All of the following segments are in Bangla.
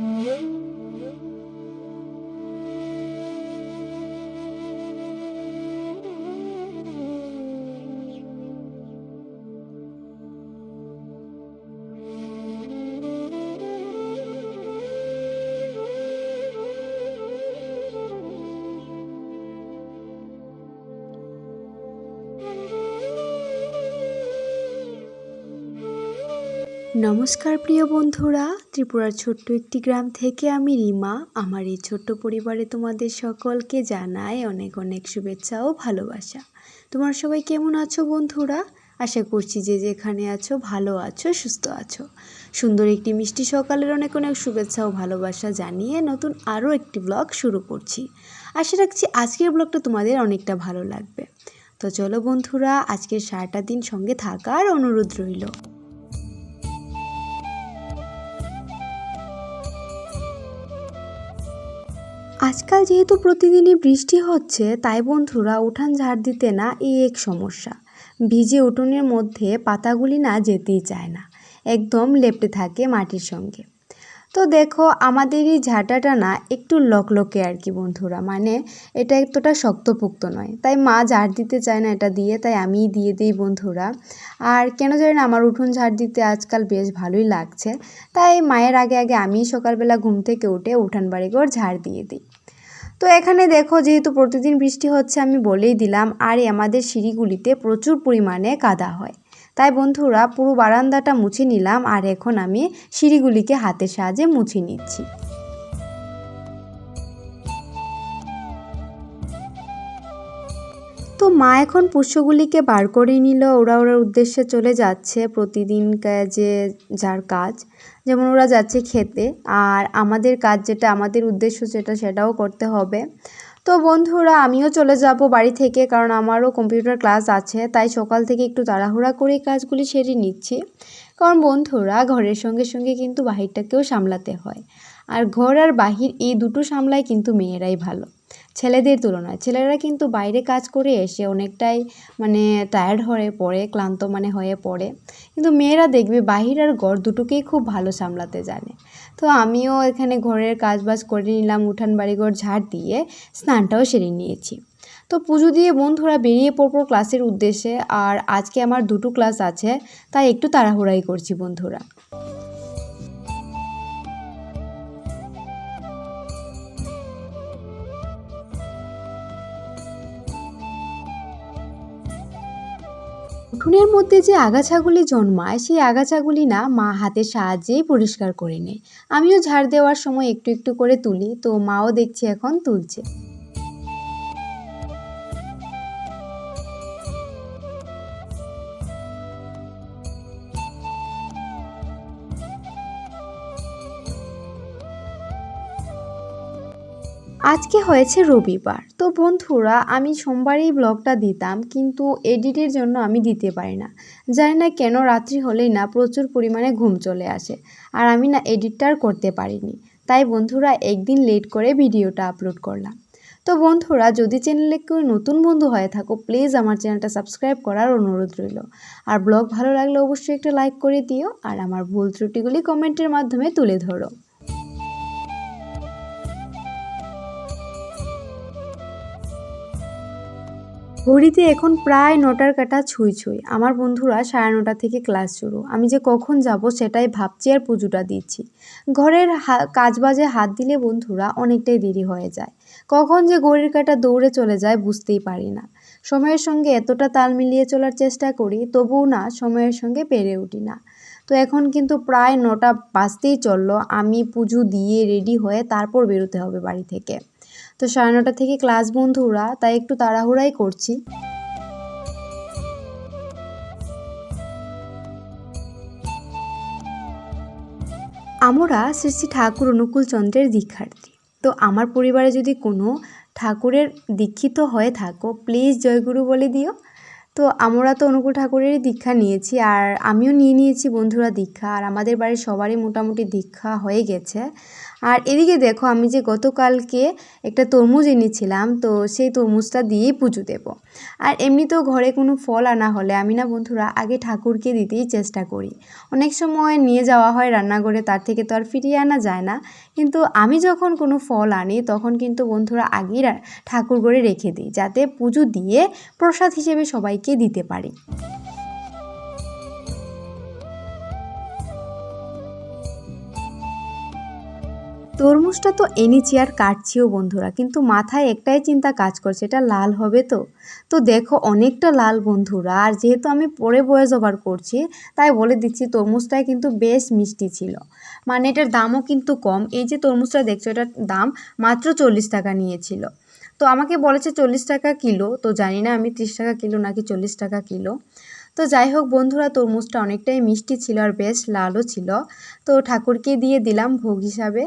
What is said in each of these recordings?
嗯。নমস্কার প্রিয় বন্ধুরা, ত্রিপুরার ছোট্ট একটি গ্রাম থেকে আমি রিমা। আমার এই ছোট্ট পরিবারে তোমাদের সকলকে জানাই অনেক অনেক শুভেচ্ছা ও ভালোবাসা। তোমার সবাই কেমন আছো বন্ধুরা? আশা করছি যে যেখানে আছো ভালো আছো, সুস্থ আছো। সুন্দর একটি মিষ্টি সকালের অনেক অনেক শুভেচ্ছা ও ভালোবাসা জানিয়ে নতুন আরও একটি ব্লগ শুরু করছি। আশা রাখছি আজকের ব্লগটা তোমাদের অনেকটা ভালো লাগবে। তো চলো বন্ধুরা, আজকের সারাটা দিন সঙ্গে থাকার অনুরোধ রইল। আজকাল যেহেতু প্রতিদিনই বৃষ্টি হচ্ছে, তাই বন্ধুরা উঠান ঝাড় দিতে না এই এক সমস্যা। ভিজে উঠোনের মধ্যে পাতাগুলি না যেতেই চায় না, একদম লেপটে থাকে মাটির সঙ্গে। তো দেখো, আমাদের এই ঝাঁটাটা না একটু লকলকে আর কি বন্ধুরা মানে এটা এতটা শক্তপোক্ত নয়। তাই মা ঝাড় দিতে চায় না এটা দিয়ে, তাই আমিই দিয়ে দিই বন্ধুরা। আর কেন জানি না, আমার উঠোন ঝাড় দিতে আজকাল বেশ ভালোই লাগছে। তাই মায়ের আগে আগে আমি সকালবেলা ঘুম থেকে উঠে উঠান বাড়ি ঘর ঝাড় দিয়ে দিই। তো এখানে দেখো, যেহেতু প্রতিদিন বৃষ্টি হচ্ছে, আমি বলেই দিলাম, আর আমাদের সিঁড়িগুলিতে প্রচুর পরিমাণে কাদা হয়। তাই বন্ধুরা, পুরো বারান্দাটা মুছে নিলাম, আর এখন আমি সিঁড়িগুলিকে হাতের সাহায্যে মুছে নিচ্ছি। তো মা এখন পুষ্যগুলিকে বার করে নিল, ওরা ওরার উদ্দেশ্যে চলে যাচ্ছে প্রতিদিন যে, যার কাজ। যেমন ওরা যাচ্ছে খেতে, আর আমাদের কাজ যেটা, আমাদের উদ্দেশ্য যেটা, সেটাও করতে হবে। তো বন্ধুরা, আমিও চলে যাব বাড়ি থেকে, কারণ আমারও কম্পিউটার ক্লাস আছে, তাই সকাল থেকে একটু তাড়াহুড়া করে কাজগুলি সেরে নিচ্ছি। কারণ বন্ধুরা, ঘরের সঙ্গে সঙ্গে কিন্তু বাহিরটাকেও সামলাতে হয়, আর ঘর আর বাহির এই দুটো সামলায় কিন্তু মেয়েরাই ভালো। ছেলেদের তুলনায়। ছেলেরা কিন্তু বাইরে কাজ করে এসে অনেকটাই মানে টায়ার্ড হয়ে পড়ে, ক্লান্ত মানে হয়ে পড়ে। কিন্তু মেয়েরা দেখবে বাহির আর ঘর দুটোকেই খুব ভালো সামলাতে জানে। তো আমিও এখানে ঘরের কাজ বাজ করে নিলাম উঠান বাড়িঘর ঝাড় দিয়ে স্নানটাও সেরে নিয়েছি। তো পুজো দিয়ে বন্ধুরা বেরিয়ে পড়ব ক্লাসের উদ্দেশ্যে। আর আজকে আমার দুটো ক্লাস আছে, তাই একটু তাড়াহুড়াই করছি বন্ধুরা। উঠোনের মধ্যে যে আগাছাগুলি জন্মায়, সেই আগাছাগুলি না মা হাতের সাহায্যেই পরিষ্কার করে নেয়। আমিও ঝাড় দেওয়ার সময় একটু একটু করে তুলি, তো মাও দেখছি এখন তুলছে। আজকে হয়েছে রবিবার। তো বন্ধুরা, আমি সোমবারেই ব্লগটা দিতাম, কিন্তু এডিটের জন্য আমি দিতে পারি না। জানি না কেন রাত্রি হলেই না প্রচুর পরিমাণে ঘুম চলে আসে, আর আমি না এডিটটা আর করতে পারিনি। তাই বন্ধুরা, একদিন লেট করে ভিডিওটা আপলোড করলাম। তো বন্ধুরা, যদি চ্যানেলে কেউ নতুন বন্ধু হয়ে থাকো, প্লিজ আমার চ্যানেলটা সাবস্ক্রাইব করার অনুরোধ রইল। আর ব্লগ ভালো লাগলে অবশ্যই একটা লাইক করে দিও, আর আমার ভুল ত্রুটিগুলি কমেন্টের মাধ্যমে তুলে ধরো। ঘড়িতে এখন প্রায় নটার কাটা ছুঁই ছুঁই। আমার বন্ধুরা সাড়ে নটা থেকে ক্লাস শুরু। আমি যে কখন যাব সেটাই ভাবছি আর পুজোটা দিচ্ছি। ঘরের কাজবাজে হাত দিলে বন্ধুরা অনেকটাই দেরি হয়ে যায়। কখন যে ঘড়ির কাটা দৌড়ে চলে যায় বুঝতেই পারি না। সময়ের সঙ্গে এতটা তাল মিলিয়ে চলার চেষ্টা করি, তবুও না সময়ের সঙ্গে পেরে উঠি না। তো এখন কিন্তু প্রায় নটা বাজতেই চলল। আমি পুজো দিয়ে রেডি হয়ে তারপর বেরোতে হবে বাড়ি থেকে। তো সাড়ে নটা থেকে ক্লাস বন্ধুরা তাই একটু তাড়াহুড়াই করছি। আমরা শ্রী শ্রী ঠাকুর অনুকূল চন্দ্রের দীক্ষার্থী। তো আমার পরিবারে যদি কোনো ঠাকুরের দীক্ষিত হয়ে থাকো প্লিজ জয়গুরু বলে দিও। তো আমরা তো অনুকূল ঠাকুরেরই দীক্ষা নিয়েছি আর আমিও নিয়ে নিয়েছি বন্ধুরা দীক্ষা। আর আমাদের বাড়ির সবারই মোটামুটি দীক্ষা হয়ে গেছে। আর এদিকে দেখো আমি যে গতকালকে একটা তরমুজ এনেছিলাম, তো সেই তরমুজটা দিয়েই পুজো দেব। আর এমনিতেও ঘরে কোনো ফল আনা হলে আমি না বন্ধুরা আগে ঠাকুরকে দিতেই চেষ্টা করি। অনেক সময় নিয়ে যাওয়া হয় রান্নাঘরে, তার থেকে তো আর ফিরিয়ে আনা যায় না। কিন্তু আমি যখন কোনো ফল আনি, তখন কিন্তু বন্ধুরা আগেই ঠাকুর ঘরে রেখে দিই, যাতে পুজো দিয়ে প্রসাদ হিসেবে সবাইকে দিতে পারি। তরমুজটা তো এনেছি আর কাটছিও বন্ধুরা, কিন্তু মাথায় একটাই চিন্তা কাজ করছে, এটা লাল হবে তো। তো দেখো অনেকটা লাল বন্ধুরা, আর যেহেতু আমি পরে বয়স ওভার করছি, তাই বলে দিচ্ছি তরমুজটায় কিন্তু বেশ মিষ্টি ছিল। মানে এটার দামও কিন্তু কম, এই যে তরমুজটা দেখছ এটার দাম মাত্র চল্লিশ টাকা নিয়েছিল। তো আমাকে বলেছে চল্লিশ টাকা কিলো, তো জানি না আমি ত্রিশ টাকা কিলো নাকি চল্লিশ টাকা কিলো। তো যাই হোক বন্ধুরা, তরমুজটা অনেকটাই মিষ্টি ছিল আর বেশ লালও ছিল। তো ঠাকুরকে দিয়ে দিলাম ভোগ হিসাবে।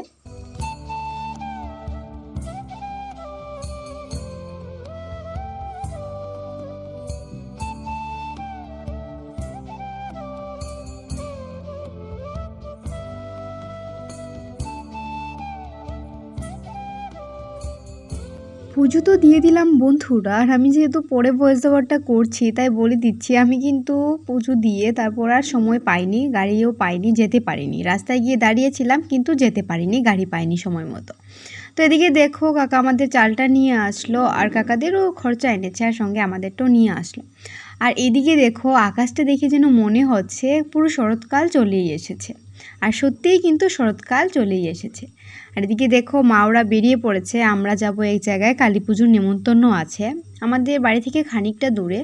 পুজো তো দিয়ে দিলাম বন্ধুরা, আর আমি যেহেতু পরে ভয়েস ওভারটা করছি, তাই বলে দিচ্ছি, আমি কিন্তু পুজো দিয়ে তারপর আর সময় পাইনি, গাড়িও পাইনি, যেতে পারিনি। রাস্তায় গিয়ে দাঁড়িয়েছিলাম, কিন্তু যেতে পারিনি, গাড়ি পাইনি সময় মতো। তো এদিকে দেখো, কাকা আমাদের চালটা নিয়ে আসলো, আর কাকাদেরও খরচা এনেছে, আর সঙ্গে আমাদেরটাও নিয়ে আসলো। আর এদিকে দেখো, আকাশটা দেখে যেন মনে হচ্ছে, পুরো শরৎকাল চলেই এসেছে। আর সত্যিই কিন্তু শরৎকাল চলেই এসেছে। আর এদিকে দেখো, মাওরা বেরিয়ে পড়েছে। আমরা যাব এক জায়গায়, কালী পুজোর নেমন্তন্ন আছে। আমাদের বাড়ি থেকে খানিকটা দূরে।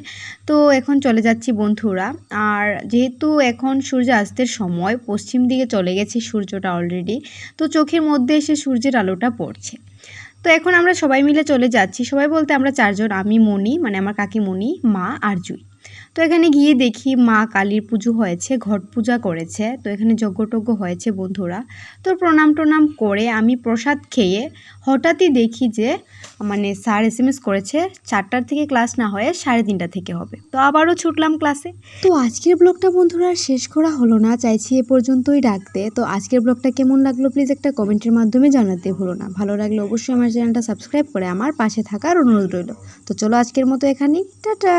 তো এখন চলে যাচ্ছি বন্ধুরা। আর যেহেতু এখন সূর্যাস্তের সময়, পশ্চিম দিকে চলে গেছে সূর্যটা অলরেডি তো চোখের মধ্যে এসে সূর্যের আলোটা পড়ছে। তো এখন আমরা সবাই মিলে চলে যাচ্ছি। সবাই বলতে আমরা চারজন, আমি মনি মানে আমার কাকিমণি, মা আর জুই। এখানে গিয়ে দেখি মা কালীর পুজো হয়েছে, ঘট পূজা করেছে। তো এখানে যজ্ঞটজ্ঞ হয়েছে বন্ধুরা। তো প্রণাম টনাম করে আমি প্রসাদ খেয়ে হঠাৎই দেখি যে মানে স্যার এস এম এস করেছে চারটার থেকে ক্লাস না হয়ে সাড়ে তিনটা থেকে হবে। তো আবারও ছুটলাম ক্লাসে। তো আজকের ব্লগটা বন্ধুরা শেষ করা হলো না, চাইছি এ পর্যন্তই রাখতে। তো আজকের ব্লগটা কেমন লাগল প্লিজ একটা কমেন্টের মাধ্যমে জানাতে ভুলো না। ভালো লাগলে অবশ্যই আমার চ্যানেলটা সাবস্ক্রাইব করে আমার পাশে থাকার অনুরোধ রইল। তো চলো আজকের মতো এখানেই, টাটা!